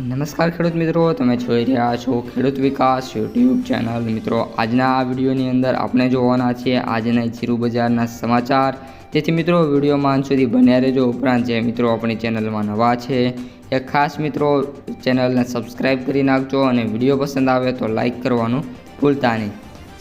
નમસ્કાર ખેડૂત મિત્રો, તમે જોઈ રહ્યા છો ખેડૂત વિકાસ યુટ્યુબ ચેનલ. મિત્રો, આજના આ વિડીયોની અંદર આપણે જોવાના છીએ આજના જીરુ બજારના સમાચાર. તેથી મિત્રો વિડીયોમાં અંત સુધી બન્યા રહેજો. ઉપરાંત જે મિત્રો આપણી ચેનલમાં નવા છે, એ ખાસ મિત્રો ચેનલને સબસ્ક્રાઈબ કરી નાખજો અને વીડિયો પસંદ આવે તો લાઇક કરવાનું ભૂલતા નહીં.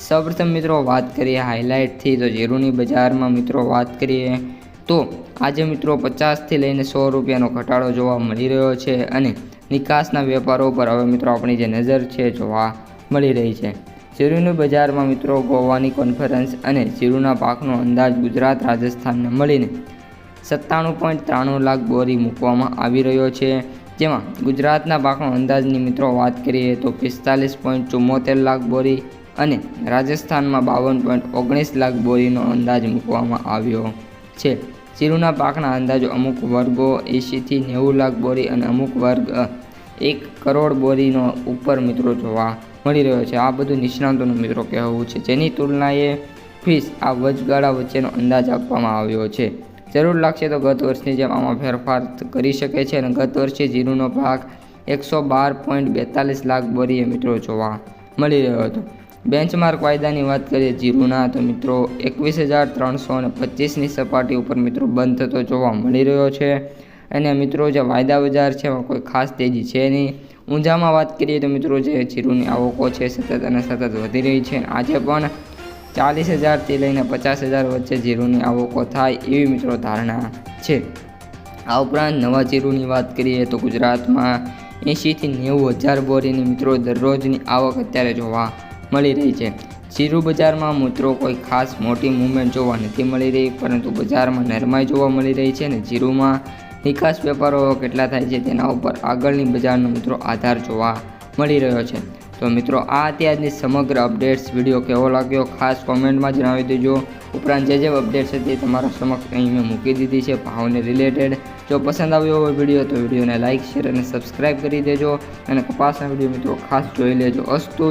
સૌપ્રથમ મિત્રો, વાત કરીએ હાઇલાઇટથી. તો જીરુની બજારમાં મિત્રો, વાત કરીએ તો આજે મિત્રો, પચાસથી લઈને સો રૂપિયાનો ઘટાડો જોવા મળી રહ્યો છે અને નિકાસના વેપારો પર હવે મિત્રો આપણી જે નજર છે જોવા મળી રહી છે. જીરુની બજારમાં મિત્રો ગોવાની કોન્ફરન્સ અને જીરુના પાકનો અંદાજ ગુજરાત રાજસ્થાનને મળીને સત્તાણું પોઈન્ટ ત્રાણું લાખ બોરી મૂકવામાં આવી રહ્યો છે. જેમાં ગુજરાતના પાકનો અંદાજની મિત્રો વાત કરીએ તો પિસ્તાલીસ પોઈન્ટ ચુમ્મોતેર લાખ બોરી અને રાજસ્થાનમાં બાવન પોઈન્ટ ઓગણીસ લાખ બોરીનો અંદાજ મૂકવામાં આવ્યો છે. જીરુના પાકના અંદાજો અમુક વર્ગો એંશીથી નેવું લાખ બોરી અને અમુક વર્ગ એક કરોડ બોરીનો ઉપર મિત્રો જોવા મળી રહ્યો છે. આ બધું નિષ્ણાંતોનું મિત્રો કહેવું છે. જેની તુલનાએ ફીસ આ વચગાળા વચ્ચેનો અંદાજ આપવામાં આવ્યો છે. જરૂર લાગશે તો ગત વર્ષની જેમ આમાં ફેરફાર કરી શકે છે અને ગત વર્ષે જીરુનો પાક એકસો બાર પોઈન્ટ બેતાલીસ લાખ બોરીએ મિત્રો જોવા મળી રહ્યો હતો. બેન્ચમાર્ક વાયદાની વાત કરીએ, જીરુના, તો મિત્રો એકવીસ હજાર ત્રણસો અને પચીસની સપાટી ઉપર મિત્રો બંધ થતો જોવા મળી રહ્યો છે. અને મિત્રો, જે વાયદા બજાર છે, એમાં કોઈ ખાસ તેજી છે નહીં. ઊંઝામાં વાત કરીએ તો મિત્રો, જે જીરુની આવકો છે, સતત અને સતત વધી રહી છે. આજે પણ ચાલીસ હજારથી લઈને પચાસ હજાર વચ્ચે જીરુની આવકો થાય એવી મિત્રો ધારણા છે. આ ઉપરાંત નવા જીરુની વાત કરીએ તો ગુજરાતમાં એંશીથી નેવું હજાર બોરીની મિત્રો દરરોજની આવક અત્યારે જોવા મળી રહી છે. જીરુ બજારમાં મિત્રો કોઈ ખાસ મોટી મૂવમેન્ટ જોવા નથી મળી રહી, પરંતુ બજારમાં નરમાઈ જોવા મળી રહી છે અને જીરુમાં નિકાસ વેપારો કેટલા થાય છે તેના ઉપર આગળની બજારનો મિત્રો આધાર જોવા મળી રહ્યો છે. તો મિત્રો, આ અત્યારની સમગ્ર અપડેટ્સ. વીડિયો કેવો લાગ્યો ખાસ કોમેન્ટમાં જણાવી દેજો. ઉપરાંત જે જે અપડેટ્સ હતી તમારા સમક્ષ અહીં મેં મૂકી દીધી છે, ભાવને રિલેટેડ જો પસંદ આવ્યો હોય વીડિયો તો વિડીયોને લાઇક શેર અને સબસ્ક્રાઈબ કરી દેજો. અને કપાસના વીડિયો મિત્રો ખાસ જોઈ લેજો. અસ્તુ